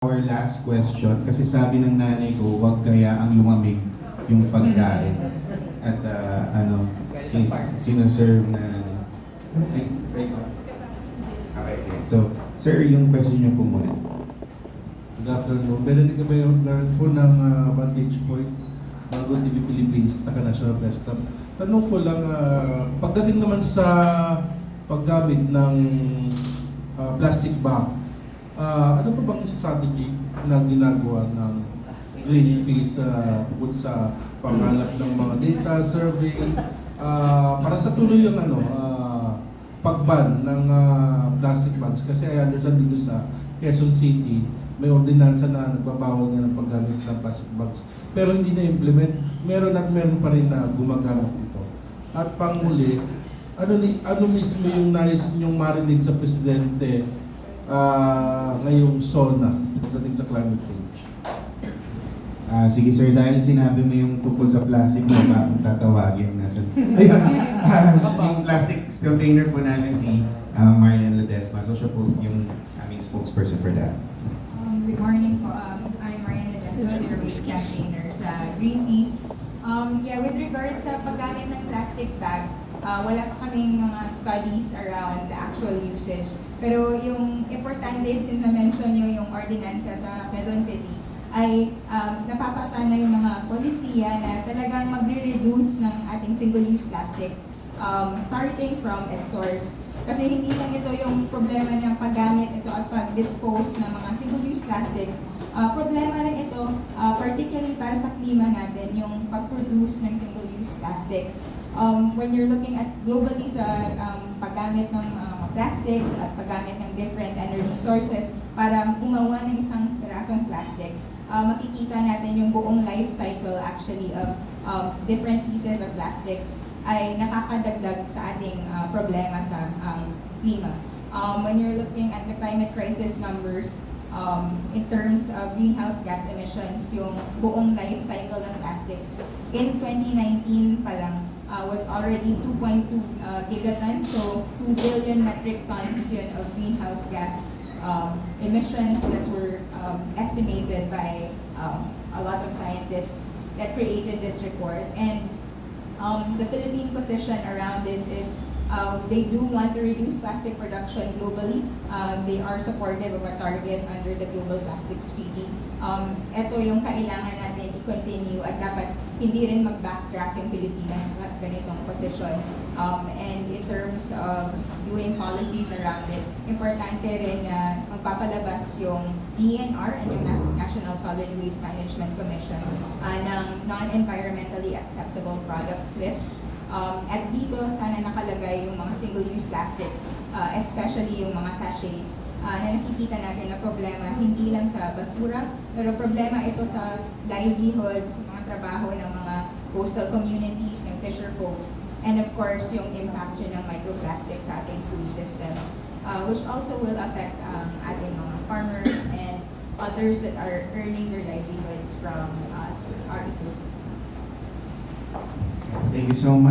Our last question, kasi sabi ng nanay ko, wag kaya ang lumamig yung pagkain. At ah, ano, sin sinaserve na ano. Ay, right on. Okay. So, sir, yung question niyo po muna. Good afternoon. Benedict Cabello Garth po ng uh, Vantage Point, Bago TV Philippines, sa National Press Club. Tanong ko lang, ah, pagdating naman sa paggamit ng ah, plastic bag, ah, ano pa bang strategy na ginagawa ng Greenpeace uh, bukod sa pangalap ng mga data survey? Ah, para sa tuloy yung ano, ah, pagban ng ah, plastic bags. Kasi I understand dito sa Quezon City may ordinansa na nagbabawal na ng paggamit ng plastic bags. Pero hindi na implement. Meron at meron pa rin na gumagamit ito. At panghuli ano ni ano mismo yung nais yung marinig sa presidente ah, ngayong SONA pagdating sa climate change Ah, sige sir, dahil sinabi mo yung tungkol sa plastic na ba ang tatawagin na sa... Ayun, yung plastic container po namin si ah, Marian Ledesma. So siya po yung aming spokesperson for that. Um, good morning po. Um, I'm Mariana Denso, the waste campaigner sa Greenpeace. Um, yeah, with regards sa paggamit ng plastic bag, uh, wala pa kaming mga studies around the actual usage. Pero yung importante, since na-mention nyo yung ordinansa sa Quezon City, ay um, napapasa na yung mga polisiya na talagang magre-reduce ng ating single-use plastics um, starting from its source. Kasi hindi lang ito yung problema ng paggamit ito at pag-dispose ng mga single-use plastics. Ah, problema rin ito, ah, particularly para sa klima natin, yung pag-produce ng single-use plastics. Um, when you're looking at globally sa um, paggamit ng mga plastics at paggamit ng different energy sources para gumawa ng isang pirasong plastic, ah, makikita natin yung buong life cycle actually of of different pieces of plastics ay nakakadagdag sa ating ah, problema sa um, klima. Um, when you're looking at the climate crisis numbers, um, in terms of greenhouse gas emissions, yung buong life cycle ng plastics, in 2019 pa lang, uh, was already 2.2 uh, gigatons, so 2 billion metric tons yun of greenhouse gas um, emissions that were um, estimated by um, a lot of scientists that created this report. And um, the Philippine position around this is uh, they do want to reduce plastic production globally. Um, they are supportive of a target under the Global Plastics Treaty. Um, ito yung kailangan natin i-continue at dapat hindi rin mag-backtrack yung Pilipinas at ganitong position. Um, and in terms of doing policies around it, importante rin na magpapalabas yung DNR and yung National Solid Waste Management Commission uh, ng non-environmentally acceptable products list. Um, at dito, sana nakalagay yung mga single-use plastics, uh, especially yung mga sachets, uh, na nakikita natin na problema hindi lang sa basura, pero problema ito sa livelihoods, mga trabaho ng mga coastal communities, ng fisher folks, and of course, yung impacts yun ng microplastics sa ating food systems, uh, which also will affect um, ating mga farmers and others that are earning their livelihoods from uh, our ecosystems. Thank you so much.